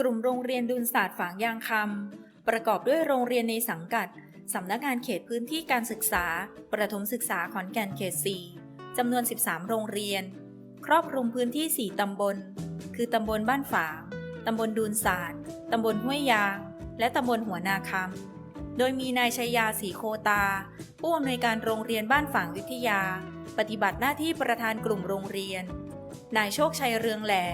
กลุ่มโรงเรียนดุลศาสตร์ฝางยางคำประกอบด้วยโรงเรียนในสังกัด สำนักงานเขตพื้นที่การศึกษา ประถมศึกษาขอนแก่นเขต 4 จำนวน 13 โรงเรียน ครอบคลุมพื้นที่ 4 ตำบล คือตำบลบ้านฝาง ตำบลดูนศาสตร์ ตำบลห้วยยาง และตำบลหัวนาคำ โดยมีนายชัยยาสีโคตา ผู้อำนวยการโรงเรียนบ้านฝางวิทยา ปฏิบัติหน้าที่ประธานกลุ่มโรงเรียน นายโชคชัยเรืองแหล่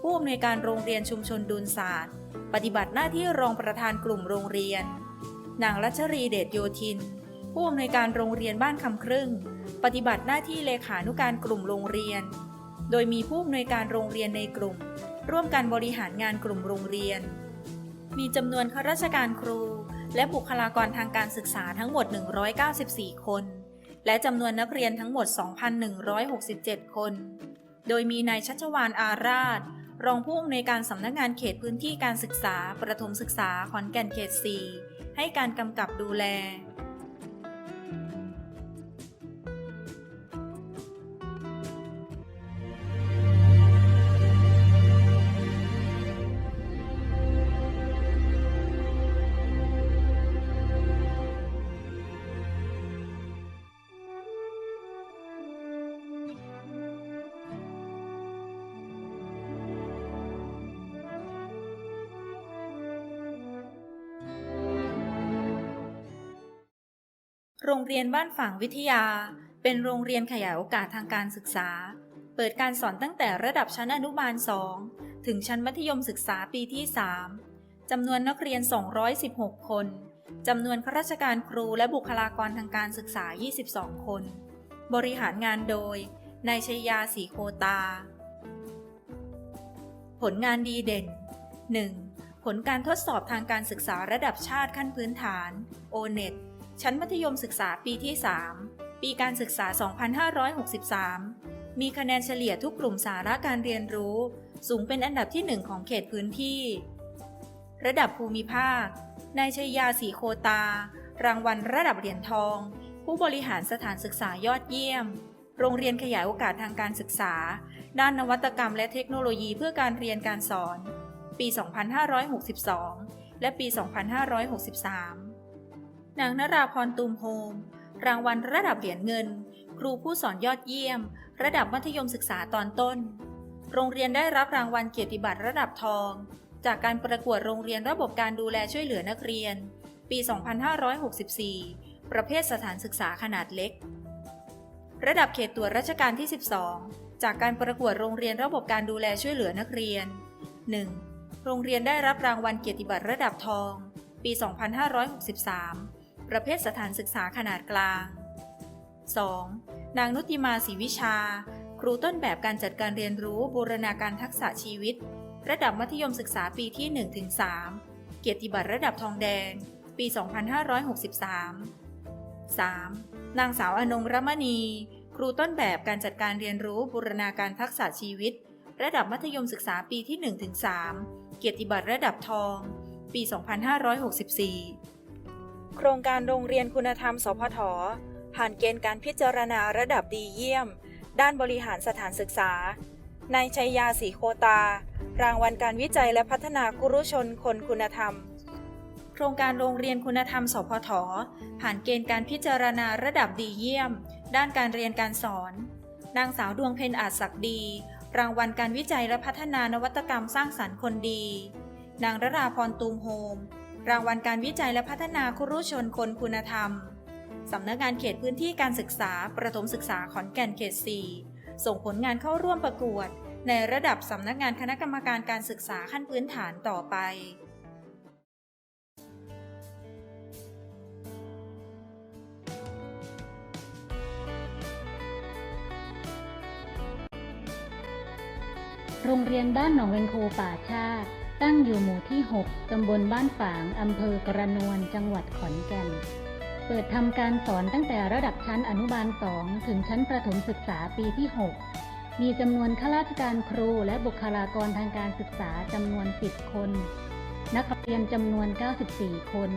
ผู้อำนวยการโรงเรียนชุมชนดุลศาสตร์ ปฏิบัติหน้าที่รองประธานกลุ่มโรงเรียน นางรัชรีเดชโยธิน ผู้อำนวยการโรงเรียนบ้านคำครึ่ง ปฏิบัติหน้าที่เลขานุการกลุ่มโรงเรียน โดยมีผู้อำนวยการโรงเรียนในกลุ่ม ร่วมกันบริหารงานกลุ่มโรงเรียน มีจำนวนข้าราชการครู และบุคลากรทางการศึกษาทั้งหมด 194 คน และจำนวนนักเรียนทั้งหมด 2,167 คน โดยมีนายชัชวานอาราช รองผู้อำนวยการสำนักงานเขตพื้นที่การศึกษา ประถมศึกษาขอนแก่นเขต 4 ให้การกำกับดูแล โรงเรียนบ้านฝางวิทยา เป็นโรงเรียนขยายโอกาสทางการศึกษา เปิดการสอนตั้งแต่ระดับชั้นอนุบาล 2 ถึงชั้นมัธยมศึกษาปีที่ 3จำนวนนักเรียน 216 คนจำนวนข้าราชการครูและบุคลากรทางการศึกษา 22 คน บริหารงานโดย นายชยาสีโคตา ผลงานดีเด่น 1. ผลการทดสอบทางการศึกษาระดับชาติขั้นพื้นฐาน O-NET ชั้นมัธยมศึกษาปีที่ 3 ปีการศึกษา 2563 มีคะแนนเฉลี่ยทุกกลุ่มสาระการเรียนรู้ สูงเป็นอันดับที่ 1 ของเขตพื้นที่ ระดับภูมิภาค นายชัยยาสีโคตา รางวัลระดับเหรียญทอง ผู้บริหารสถานศึกษายอดเยี่ยม โรงเรียนขยายโอกาสทางการศึกษา ด้านนวัตกรรมและเทคโนโลยีเพื่อการเรียนการสอน ปี 2562 และปี 2563 นางนราพรตูมโฮม รางวัลระดับเหรียญเงิน ครูผู้สอนยอดเยี่ยม ระดับมัธยมศึกษาตอนต้น โรงเรียนได้รับรางวัลเกียรติบัตรระดับทอง จากการประกวดโรงเรียนระบบการดูแลช่วยเหลือนักเรียน ปี 2564 ประเภทสถานศึกษาขนาดเล็ก ระดับเขตตัวจราชการที่ 12 จากการประกวดโรงเรียนระบบการดูแลช่วยเหลือนักเรียน 1. โรงเรียนได้รับรางวัลเกียรติบัตรระดับทอง ปี 2563 ประเภทสถานศึกษาขนาดกลาง 2. นางนุติมาศรีวิชา ครูต้นแบบการจัดการเรียนรู้บูรณาการทักษะชีวิต ระดับมัธยมศึกษาปีที่ 1-3 เกียรติบัตรระดับทองแดง ปี 2563 3. นางสาวอนงรมณี ครูต้นแบบการจัดการเรียนรู้บูรณาการทักษะชีวิต ระดับมัธยมศึกษาปีที่ 1-3 เกียรติบัตรระดับทอง ปี 2564 โครงการโรงเรียนคุณธรรม สพท ผ่านเกณฑ์การพิจารณาระดับดีเยี่ยม ด้านบริหารสถานศึกษานายชัยยาสีโคตา รางวัลการวิจัยและพัฒนาครุชนคนคุณธรรม โครงการโรงเรียนคุณธรรม สพท ผ่านเกณฑ์การพิจารณาระดับดีเยี่ยม ด้านการเรียนการสอน นางสาวดวงเพ็ญอาจศักดี รางวัลการวิจัยและพัฒนานวัตกรรมสร้างสรรค์คนดี นางรราพรตูมโฮม รางวัลการวิจัยและพัฒนาครุชนคนคุณธรรม สำนักงานเขตพื้นที่การศึกษา ประถมศึกษาขอนแก่นเขต 4 ส่งผลงานเข้าร่วมประกวด ในระดับสำนักงานคณะกรรมการการศึกษาขั้นพื้นฐานต่อไปโรงเรียนบ้านหนองเวนโคป่าชาติ ตั้งอยู่หมู่ที่ 6 ตำบลบ้านฝาง อำเภอกระนวน จังหวัดขอนแก่น เปิดทำการสอนตั้งแต่ระดับชั้นอนุบาล 2 ถึงชั้นประถมศึกษาปีที่ 6 มีจำนวนข้าราชการครูและบุคลากรทางการศึกษาจำนวน 10 คน นักเรียนจำนวน 94 คน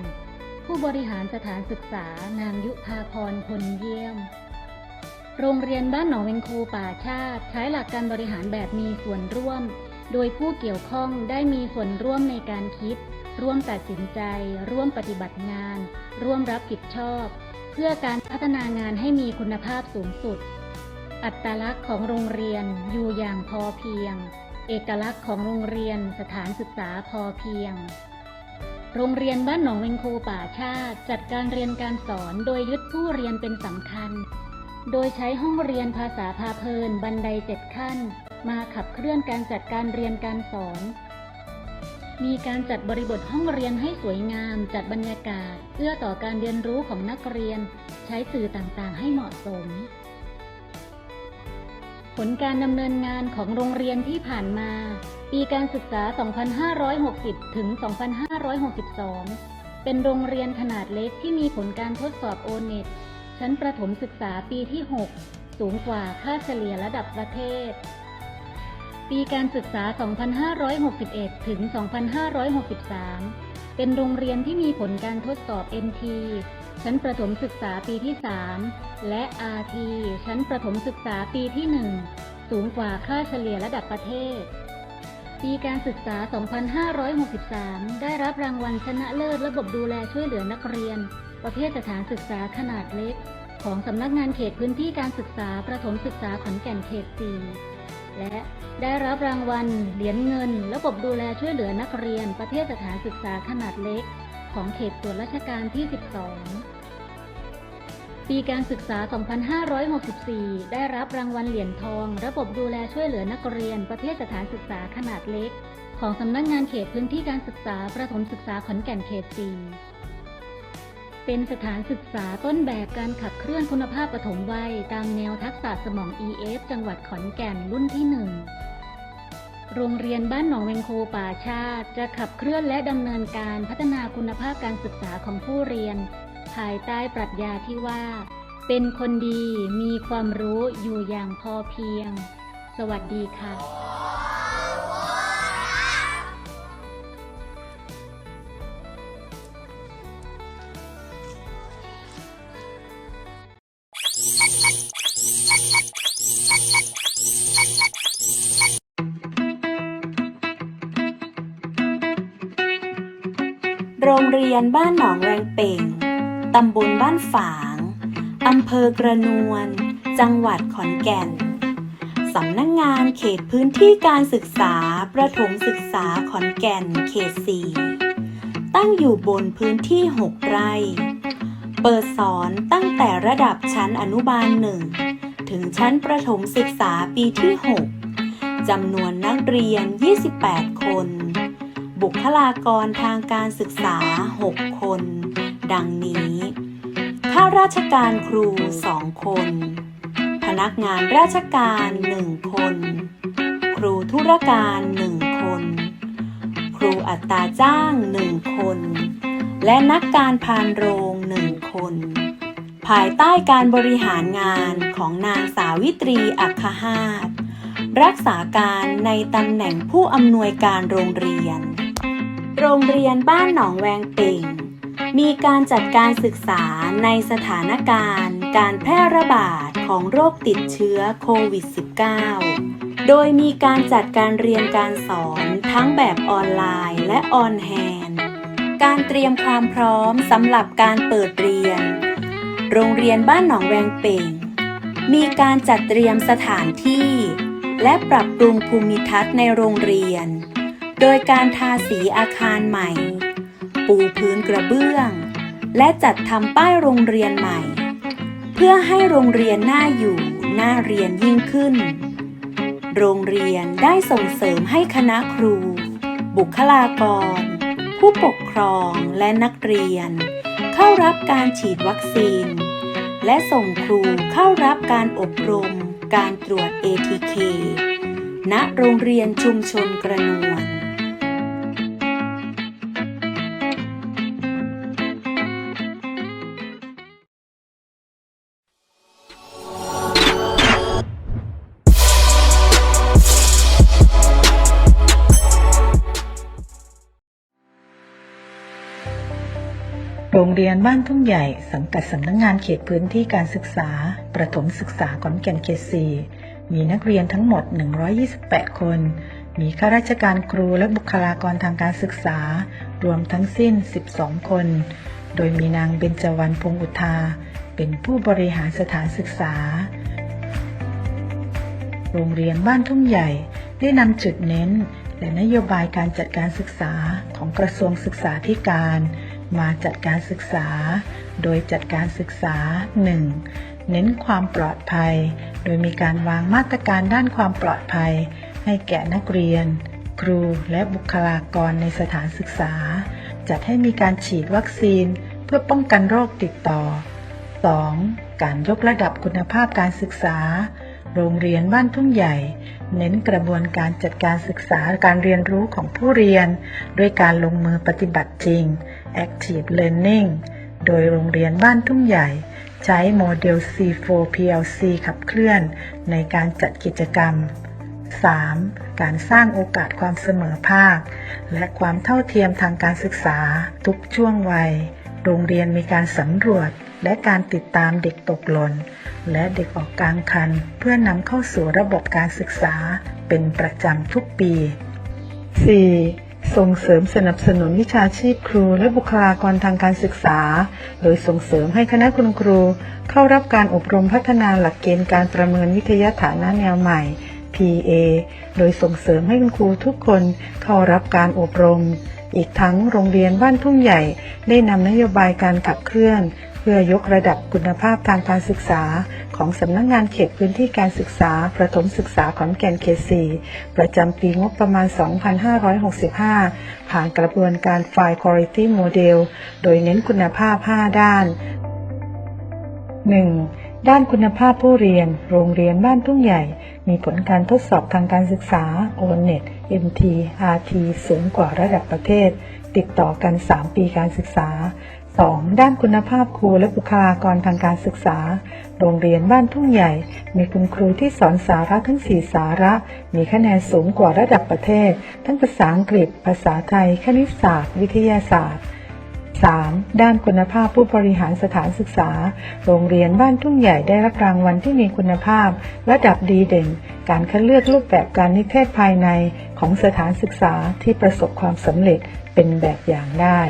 ผู้บริหารสถานศึกษานางยุพาพรพลเยี่ยมโรงเรียนบ้านหนองเวงคูป่าชาติ ใช้หลักการบริหารแบบมีส่วนร่วม โดยผู้เกี่ยวข้องได้มีส่วนร่วมในการคิด ร่วมตัดสินใจ ร่วมปฏิบัติงาน ร่วมรับผิดชอบ เพื่อการพัฒนางานให้มีคุณภาพสูงสุด อัตลักษณ์ของโรงเรียนอยู่อย่างพอเพียง เอกลักษณ์ของโรงเรียนสถานศึกษาพอเพียง โรงเรียนบ้านหนองเวงโคป่าชาติ จัดการเรียนการสอนโดยยึดผู้เรียนเป็นสำคัญ โดยใช้ห้องเรียนภาษาพาเพลินบันไดเจ็ดขั้น มาขับเคลื่อนการจัดการเรียนการสอน มีการจัดบริบทห้องเรียนให้สวยงาม จัดบรรยากาศ เอื้อต่อการเรียนรู้ของนักเรียน ใช้สื่อต่างๆ ให้เหมาะสม ผลการดำเนินงานของโรงเรียนที่ผ่านมา ปีการศึกษา 2560 ถึง 2562 เป็นโรงเรียนขนาดเล็กที่มีผลการทดสอบโอเน็ตชั้นประถมศึกษาปีที่ 6 สูงกว่าค่าเฉลี่ยระดับประเทศ ปีการศึกษา 2561 ถึง 2563 เป็นโรงเรียนที่มีผลการทดสอบ NT ชั้นประถมศึกษาปีที่ 3 และ RT ชั้นประถมศึกษาปีที่ 1 สูงกว่าค่าเฉลี่ยระดับประเทศ ปีการศึกษา 2563 ได้รับรางวัลชนะเลิศระบบดูแลช่วยเหลือนักเรียน ประเภทสถานศึกษาขนาดเล็ก ของสำนักงานเขตพื้นที่การศึกษาประถมศึกษาขอนแก่นเขต 4 และได้รับรางวัล เหรียญเงิน ระบบดูแลช่วยเหลือนักเรียน ประเภทสถานศึกษาขนาดเล็ก ของเขตส่วนราชการที่ 12 ปีการศึกษา 2564 ได้รับรางวัลเหรียญทอง ระบบดูแลช่วยเหลือนักเรียน ประเภทสถานศึกษาขนาดเล็ก ของสำนักงานเขตพื้นที่การศึกษาประถมศึกษาขอนแก่นเขต 4 เป็นสถานศึกษาต้นแบบการขับ ลื่อนคุณภาพปฐมวัยตามแนวทักษะสมอง EF จังหวัดขอนแก่นรุ่นที่1โรงเรียนบ้านหนองเวงโคป่าชาติ จะขับเคลื่อนและดำเนินการพัฒนาคุณภาพการศึกษาของผู้เรียน ภายใต้ปรัชญาที่ว่า เป็นคนดีมีความรู้อยู่อย่างพอเพียง สวัสดีค่ะ โรงเรียนบ้านหนองแวงเป่ง ตำบลบ้านฝาง อำเภอกระนวล จังหวัดขอนแก่น สำนักงงานเขตพื้นที่การศึกษา ประถมศึกษาขอนแก่น เขต 4 ตั้งอยู่บนพื้นที่ 6 ไร่ เปิดสอนตั้งแต่ระดับชั้นอนุบาล1ถึงชั้นประถมศึกษาปีที่ 6จำนวนนักเรียน 28 คน บุคลากรทางการศึกษา 6 คน ดังนี้ข้าราชการครู 2 คน พนักงานราชการ 1 คน ครูธุรการ 1 คน ครูอัตราจ้าง 1 คน และนักการพานโรง 1 คน ภายใต้การบริหารงานของนางสาวิตรีอัคคหาตรักษาการในตำแหน่งผู้อำนวยการโรงเรียน โรงเรียนบ้านหนองแวงเป่ง มีการจัดการศึกษาในสถานการณ์ การแพร่ระบาดของโรคติดเชื้อโควิด -19 โดยมีการจัดการเรียนการสอนทั้งแบบออนไลน์และออนแฮนการเตรียมความพร้อมสำหรับการเปิดเรียน โรงเรียนบ้านหนองแวงเป่ง มีการจัดเตรียมสถานที่ และปรับปรุงภูมิทัศน์ในโรงเรียน โดยการทาสีอาคารใหม่ ปูพื้นกระเบื้อง และจัดทำป้ายโรงเรียนใหม่ เพื่อให้โรงเรียนน่าอยู่น่าเรียนยิ่งขึ้น โรงเรียนได้ส่งเสริมให้คณะครู บุคลากร ผู้ปกครองและนักเรียน เข้ารับการฉีดวัคซีน และส่งครูเข้ารับการอบรมการตรวจ ATK ณ โรงเรียนชุมชนกระนวล โรงเรียนบ้านทุ่งใหญ่สังกัดสำนักงงานเขตพื้นที่การศึกษา ประถมศึกษาขอนแก่นเขต4มีนักเรียนทั้งหมด 128 คน มีข้าราชการครูและบุคลากรทางการศึกษา รวมทั้งสิ้น 12 คน โดยมีนางเบญจวรรณพงอุทา เป็นผู้บริหารสถานศึกษา โรงเรียนบ้านทุ่งใหญ่ได้นำจุดเน้น และนโยบายการจัดการศึกษาของกระทรวงศึกษาธิการ มาจัดการศึกษา โดยจัดการศึกษา 1. เน้นความปลอดภัย โดยมีการวางมาตรการด้านความปลอดภัย ให้แก่นักเรียน ครูและบุคลากรในสถานศึกษา จัดให้มีการฉีดวัคซีน เพื่อป้องกันโรคติดต่อ 2. การยกระดับคุณภาพการศึกษา โรงเรียนบ้านทุ่งใหญ่ เน้นกระบวนการจัดการศึกษาการเรียนรู้ของผู้เรียน ด้วยการลงมือปฏิบัติจริง Active Learning โดยโรงเรียนบ้านทุ่งใหญ่ ใช้โมเดล C4 PLC ขับเคลื่อนในการจัดกิจกรรม 3. การสร้างโอกาสความเสมอภาค และความเท่าเทียมทางการศึกษา ทุกช่วงวัย โรงเรียนมีการสำรวจ และการติดตามเด็กตกหล่นและเด็กออกกลางคัน เพื่อนำเข้าสู่ระบบการศึกษาเป็นประจำทุกปี 4. ส่งเสริมสนับสนุนวิชาชีพครูและบุคลากรทางการศึกษา โดยส่งเสริมให้คณะคุณครู เข้ารับการอบรมพัฒนาหลักเกณฑ์การประเมินวิทยาฐานะแนวใหม่ PA โดยส่งเสริมให้คุณครูทุกคนเข้ารับการอบรม อีกทั้งโรงเรียนบ้านทุ่งใหญ่ได้นำนโยบายการขับเคลื่อน เพื่อยกระดับคุณภาพทางการศึกษา ของสำนักงงานเขตพื้นที่การศึกษา ประถมศึกษาขอนแก่นเขต4ประจำปีงบประมาณ 2565 ผ่านกระบวนการ File Quality Model โดยเน้นคุณภาพ 5 ด้าน 1. ด้านคุณภาพผู้เรียน โรงเรียนบ้านทุ่งใหญ่ มีผลการทดสอบทางการศึกษา O-NET MT RT สูงกว่าระดับประเทศ ติดต่อกัน 3 ปีการศึกษา 2. ด้านคุณภาพครูและบุคลากรทางการศึกษา โรงเรียนบ้านทุ่งใหญ่ มีคุณครูที่สอนสาระทั้ง 4 สาระ มีคะแนนสูงกว่าระดับประเทศ ทั้งภาษาอังกฤษ ภาษาไทย คณิตศาสตร์ วิทยาศาสตร์ 3. ด้านคุณภาพผู้บริหารสถานศึกษา โรงเรียนบ้านทุ่งใหญ่ได้รับรางวัลที่มีคุณภาพ ระดับดีเด่น การคัดเลือกรูปแบบการนิเทศภายในของสถานศึกษาที่ประสบความสำเร็จเป็นแบบอย่างได้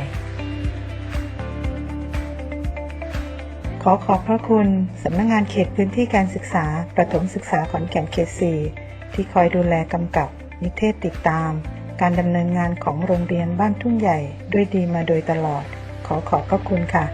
ขอขอบพระคุณสำนักงงานเขตพื้นที่การศึกษา ประถมศึกษาขอนแก่นเขต 4 ที่คอยดูแลกำกับ นิเทศติดตาม การดำเนินงานของโรงเรียนบ้านทุ่งใหญ่ด้วยดีมาโดยตลอด ขอขอบพระคุณค่ะ